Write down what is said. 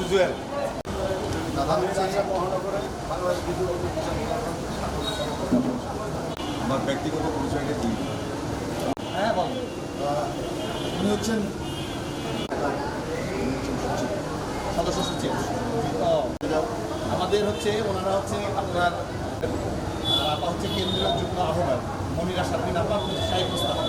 আব্দুল জুয়েল আমার ব্যক্তিগত পরিচয়টা কি? হ্যাঁ বল। উনি হচ্ছেন সদস্য সচিব। আমাদের হচ্ছে ওনারা হচ্ছে আপনার হচ্ছে কেন্দ্রীয় যুগ্ম আহ্বান মনিরা সাবিন আপা সাহেব মুস্তাফা।